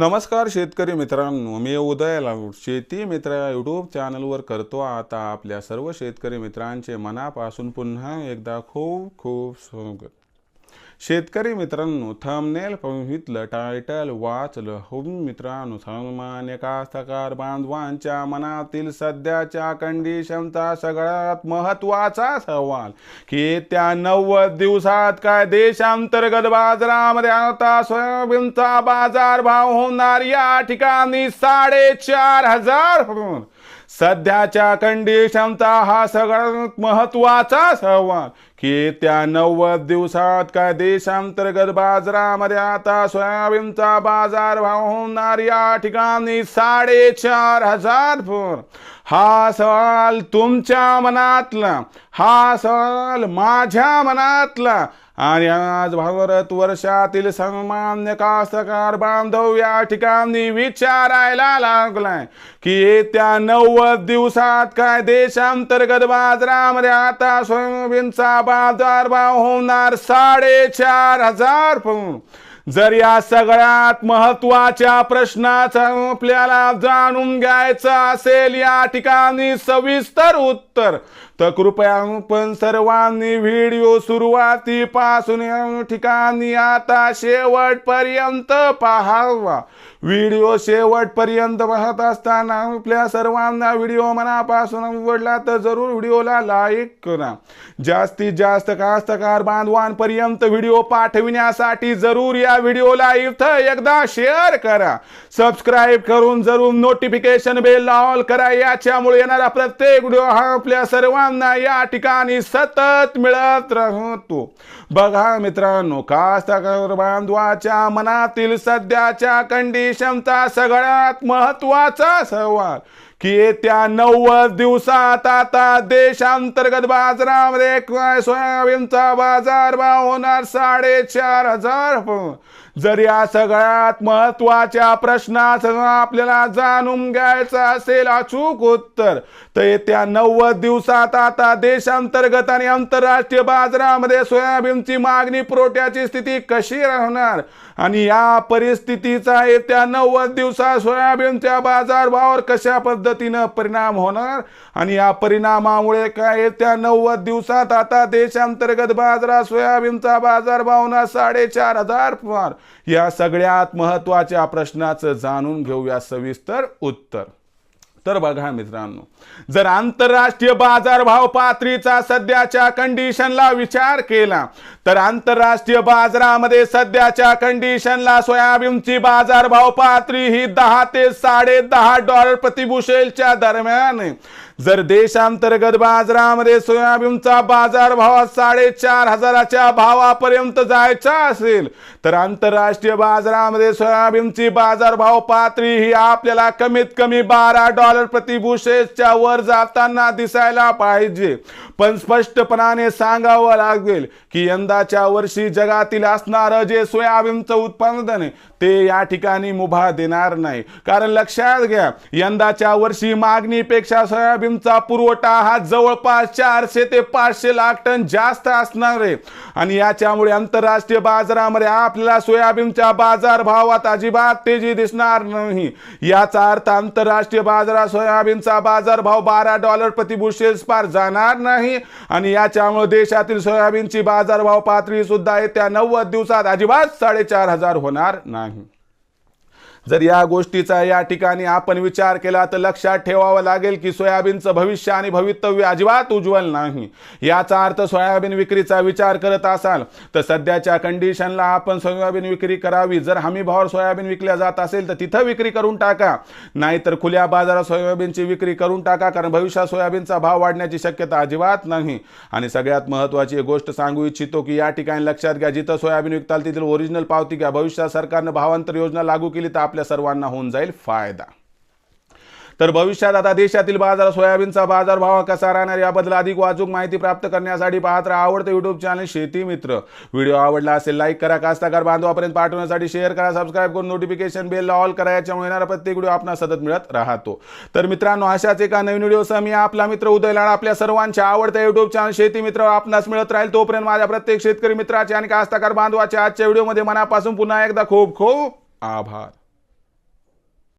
नमस्कार शेतकरी मित्रांनो मी उदय लाऊड. शेती मित्र यूट्यूब चॅनलवर करतो आता आपल्या सर्व शेतकरी मित्रांचे मनापासून पुन्हा एकदा खूप खूप स्वागत. शेतकरी मित्रांनो थंबनेल बघितलं टायटल वाचलं. हो मित्रांनो सन्मान्य कास्तकार बांधवांच्या मनातील सध्याच्या कंडिशनचा सगळ्यात महत्त्वाचा सवाल की त्या नव्वद दिवसात काय देशांतर्गत बाजारामध्ये आता सोयाबीनचा बाजार भाव होणार या ठिकाणी साडेचार हजार होऊन सध्याच्या कंडिशनचा हा सगळ्यात महत्त्वाचा सवाल की त्या नव्वद दिवसात काय देशांतर्गत बाजारामध्ये आता सोयाबीनचा बाजार भाव होणार या ठिकाणी साडेचार हजार फोर हा सवाल तुमच्या मनातला हा सवाल माझ्या मनातला आणि आज भारत वर्षातील सामान्य कास्तकार बांधव या ठिकाणी विचारायला लागलाय की येत्या नव्वद दिवसात काय देशांतर्गत बाजारामध्ये आता सोयाबीनचा बाजार भाव होणार साडेचार हजार पौंड जर या सगळ्यात महत्त्वाच्या प्रश्नाचं आपल्याला जाणून घ्यायचं असेल या ठिकाणी सविस्तर उत्तर तर कृपया पण सर्वांनी व्हिडिओ सुरुवातीपासून ठिकाणी आता शेवटपर्यंत पाहावा. व्हिडिओ शेवटपर्यंत पाहत असताना आपल्या सर्वांना व्हिडिओ मनापासून आवडला तर जरूर व्हिडिओला लाईक करा. जास्तीत जास्त कास्तकार बांधवांपर्यंत व्हिडिओ पाठविण्यासाठी जरूर या व्हिडिओला इथं एकदा शेअर करा. सबस्क्राईब करून जरूर नोटिफिकेशन बेल ऑल करा. याच्यामुळे येणारा प्रत्येक व्हिडिओ हा आपल्या सर्वांना या ठिकाणी सतत मिळत राहतो. बघा मित्रांनो कास्तकार बांधवाच्या मनातील सध्याच्या कंडिशनचा सगळ्यात महत्त्वाचा सवाल की येत्या नव्वद दिवसात आता देशांतर्गत बाजारामध्ये काय सोयाबीनचा बाजार भाव होणार साडेचार हजार. जर या सगळ्यात महत्त्वाच्या प्रश्नासह आपल्याला जाणून घ्यायचं असेल अचूक उत्तर तर येत्या नव्वद दिवसात आता देशांतर्गत आणि आंतरराष्ट्रीय बाजारामध्ये सोयाबीनची मागणी पुरवठ्याची स्थिती कशी राहणार? आणि या परिस्थितीचा येत्या नव्वद दिवसात सोयाबीनच्या बाजारभावावर कशा पद्धतीनं परिणाम होणार? आणि या परिणामामुळे काय येत्या नव्वद दिवसात आता देशांतर्गत बाजारात सोयाबीनचा बाजारभाव ना साडेचार हजार या सगळ्यात महत्त्वाच्या प्रश्नाचं जाणून घेऊया सविस्तर उत्तर. तर बघा मित्रांनो जर आंतरराष्ट्रीय बाजारभाव पातळीचा सध्याच्या कंडिशनला विचार केला तर आंतरराष्ट्रीय बाजारामध्ये सध्याच्या कंडिशनला सोयाबीनची बाजारभाव पातळी ही दहा ते साडे दहा डॉलर प्रतिबुशेलच्या दरम्यान जर देशांतर्गत बाजारामध्ये सोयाबीनचा बाजारभाव साडेचार हजाराच्या भावापर्यंत जायचा असेल तर आंतरराष्ट्रीय बाजारामध्ये सोयाबीनची बाजारभाव पातळी ही आपल्याला कमीत कमी बारा डॉलर प्रतिभूषेच्या वर जाताना दिसायला पाहिजे. पण स्पष्टपणाने सांगावं लागेल की यंदाच्या वर्षी जगातील असणारं जे सोयाबीनचं उत्पादन आहे ते या ठिकाणी मुभा देणार नाही. कारण लक्षात घ्या यंदाच्या वर्षी मागणीपेक्षा सोयाबीन सोयाबीनचा पुरवठा हा जवळपास चारशे ते पाचशे लाख टन जास्त असणार आहे. आणि याच्यामुळे आंतरराष्ट्रीय बाजारामध्ये आपल्याला सोयाबीनच्या बाजार भावात अजिबात तेजी दिसणार नाही. याचा अर्थ आंतरराष्ट्रीय बाजारात सोयाबीनचा बाजार भाव बारा डॉलर प्रतिबुशेल्स पार जाणार नाही. आणि याच्यामुळे देशातील सोयाबीनची बाजारभाव पातळी सुद्धा येत्या नव्वद दिवसात अजिबात साडेचार हजार होणार नाही. जर या गोष्टीचा या ठिकाणी आपण विचार केला तर लक्षात ठेवावं लागेल की सोयाबीनचं भविष्य आणि भवितव्य अजिबात उज्ज्वल नाही. याचा अर्थ सोयाबीन विक्रीचा विचार करत असाल तर सध्याच्या कंडिशनला आपण सोयाबीन विक्री करावी. जर हमी भावावर सोयाबीन विकल्या जात असेल तर तिथं विक्री करून टाका. नाहीतर खुल्या बाजारात सोयाबीनची विक्री करून टाका कारण भविष्यात सोयाबीनचा भाव वाढण्याची शक्यता अजिबात नाही. आणि सगळ्यात महत्त्वाची एक गोष्ट सांगू इच्छितो की या ठिकाणी लक्षात घ्या जिथं सोयाबीन विकताल तिथं ओरिजिनल पावती घ्या. भविष्यात सरकारनं भावांतर योजना लागू केली तर आपल्या सर्वांना होऊन जाईल फायदा. तर भविष्यात आता देशातील बाजार सोयाबीनचा बाजार भाव कसा राहणार याबद्दल अधिक वाचूक माहिती प्राप्त करण्यासाठी पाहत राहा आवडतं युट्यूब चॅनल शेती मित्र. व्हिडिओ आवडला असेल लाईक करा कास्ताकार बांधवापर्यंत पाठवण्यासाठी शेअर करा सबस्क्राईब करून नोटिफिकेशन बेल ऑल करा याच्यामुळे येणारा प्रत्येक व्हिडिओ आपला सतत मिळत राहतो. तर मित्रांनो अशाच एका नवीन व्हिडिओसह मी आपला मित्र उदय लाड आपल्या सर्वांच्या आवडत्या युट्यूब चॅनल शेती मित्र आपणास मिळत राहील. तोपर्यंत माझ्या प्रत्येक शेतकरी मित्राचे आणि कास्ताकार बांधवाच्या आजच्या व्हिडिओमध्ये मनापासून पुन्हा एकदा खूप खूप आभार.